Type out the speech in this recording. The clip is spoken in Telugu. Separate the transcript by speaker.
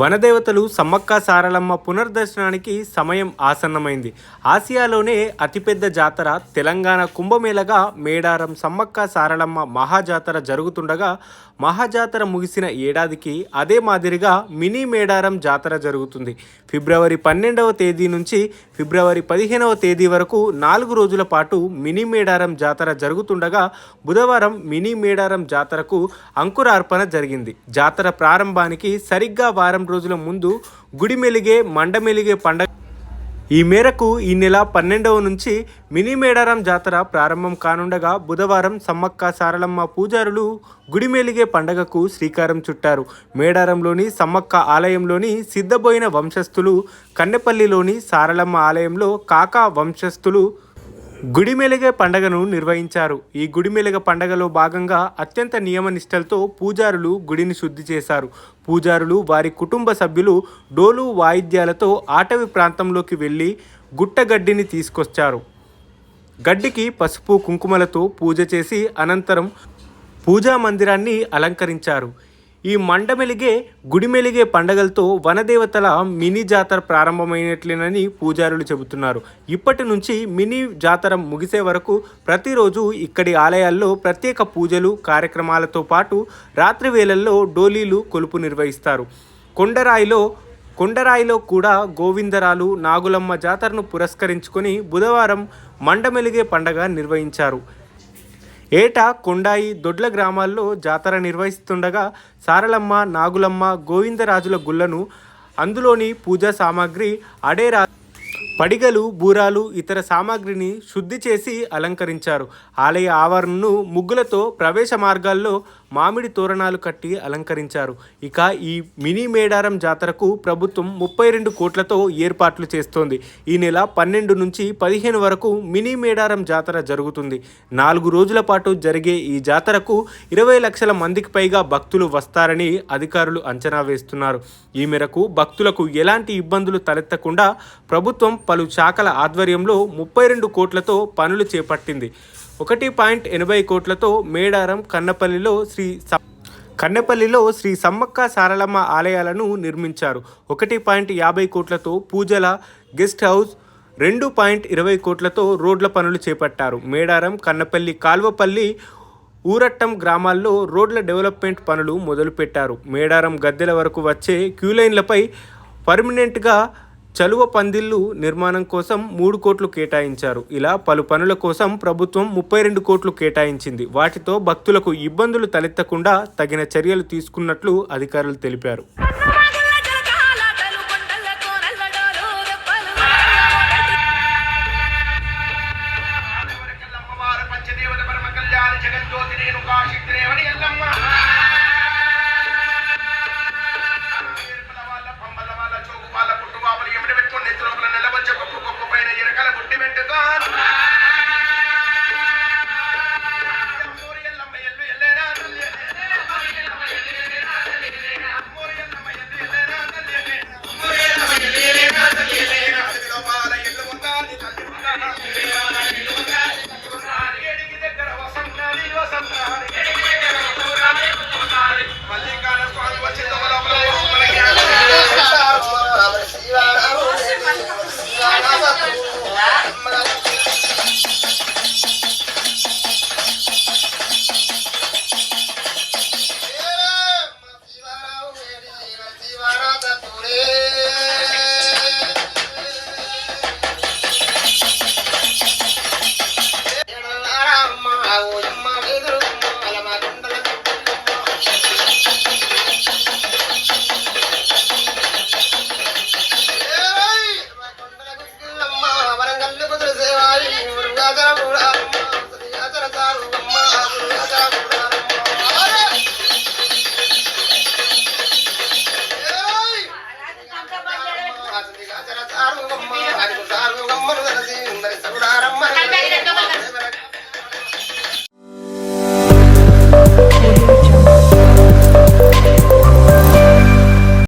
Speaker 1: వనదేవతలు సమ్మక్క సారలమ్మ పునర్దర్శనానికి సమయం ఆసన్నమైంది. ఆసియాలోనే అతిపెద్ద జాతర తెలంగాణ కుంభమేళగా మేడారం సమ్మక్క సారలమ్మ మహాజాతర జరుగుతుండగా మహాజాతర ముగిసిన ఏడాదికి అదే మాదిరిగా మినీ మేడారం జాతర జరుగుతుంది. ఫిబ్రవరి పన్నెండవ తేదీ నుంచి ఫిబ్రవరి పదిహేనవ తేదీ వరకు నాలుగు రోజుల పాటు మినీ మేడారం జాతర జరుగుతుండగా బుధవారం మినీ మేడారం జాతరకు అంకురార్పణ జరిగింది. జాతర ప్రారంభానికి సరిగ్గా వారం రోజుల ముందు గుడి మెలిగే మండ మెలిగే పండగ. ఈ మేరకు ఈ నెల పన్నెండవ నుంచి మినీ మేడారం జాతర ప్రారంభం కానుండగా బుధవారం సమ్మక్క సారలమ్మ పూజారులు గుడిమేలిగే పండగకు శ్రీకారం చుట్టారు. మేడారంలోని సమ్మక్క ఆలయంలోని సిద్ధబోయిన వంశస్థులు కన్నెపల్లిలోని సారలమ్మ ఆలయంలో కాకా వంశస్థులు గుడిమెలిగే పండగను నిర్వహించారు. ఈ గుడిమెలిగ పండగలో భాగంగా అత్యంత నియమ నిష్టలతో పూజారులు గుడిని శుద్ధి చేశారు. పూజారులు వారి కుటుంబ సభ్యులు డోలు వాయిద్యాలతో ఆటవి ప్రాంతంలోకి వెళ్ళి గుట్టగడ్డిని తీసుకొచ్చారు. గడ్డికి పసుపు కుంకుమలతో పూజ చేసి అనంతరం పూజా మందిరాన్ని అలంకరించారు. ఈ మండమెలిగే గుడిమెలిగే పండగలతో వనదేవతల మినీ జాతర ప్రారంభమైనట్లేనని పూజారులు చెబుతున్నారు. ఇప్పటి నుంచి మినీ జాతర ముగిసే వరకు ప్రతిరోజు ఇక్కడి ఆలయాల్లో ప్రత్యేక పూజలు కార్యక్రమాలతో పాటు రాత్రి వేళల్లో డోలీలు కొలుపు నిర్వహిస్తారు. కొండరాయిలో కొండరాయిలో కూడా గోవిందరాలు నాగులమ్మ జాతరను పురస్కరించుకొని బుధవారం మండమెలిగే పండగ నిర్వహించారు. ఏటా కొండాయి దొడ్ల గ్రామాల్లో జాతర నిర్వహిస్తుండగా సారలమ్మ నాగులమ్మ గోవిందరాజుల గుళ్ళను అందులోని పూజా సామాగ్రి అడేరా పడిగలు బూరాలు ఇతర సామాగ్రిని శుద్ధి చేసి అలంకరించారు. ఆలయ ఆవరణను ముగ్గులతో ప్రవేశ మార్గాల్లో మామిడి తోరణాలు కట్టి అలంకరించారు. ఇక ఈ మినీ మేడారం జాతరకు ప్రభుత్వం ముప్పై రెండు కోట్లతో ఏర్పాట్లు చేస్తోంది. ఈ నెల పన్నెండు నుంచి పదిహేను వరకు మినీ మేడారం జాతర జరుగుతుంది. నాలుగు రోజుల పాటు జరిగే ఈ జాతరకు ఇరవై లక్షల మందికి పైగా భక్తులు వస్తారని అధికారులు అంచనా వేస్తున్నారు. ఈ మేరకు భక్తులకు ఎలాంటి ఇబ్బందులు తలెత్తకుండా ప్రభుత్వం పలు శాఖల ఆధ్వర్యంలో ముప్పై రెండు కోట్లతో పనులు చేపట్టింది. ఒకటి పాయింట్ ఎనభై కోట్లతో మేడారం కన్నపల్లిలో శ్రీ కన్నెపల్లిలో శ్రీ సమ్మక్క సారలమ్మ ఆలయాలను నిర్మించారు. ఒకటి పాయింట్ యాభై కోట్లతో పూజల గెస్ట్ హౌస్ రెండు పాయింట్ ఇరవై కోట్లతో రోడ్ల పనులు చేపట్టారు. మేడారం కన్నపల్లి కాల్వపల్లి ఊరట్టం గ్రామాల్లో రోడ్ల డెవలప్మెంట్ పనులు మొదలుపెట్టారు. మేడారం గద్దెల వరకు వచ్చే క్యూలైన్లపై పర్మనెంట్గా చలువ పందిళ్ళు నిర్మాణం కోసం మూడు కోట్లు కేటాయించారు. ఇలా పలు పనుల కోసం ప్రభుత్వం ముప్పై రెండు కోట్లు కేటాయించింది. వాటితో భక్తులకు ఇబ్బందులు తలెత్తకుండా తగిన చర్యలు తీసుకున్నట్లు అధికారులు తెలిపారు.
Speaker 2: যারা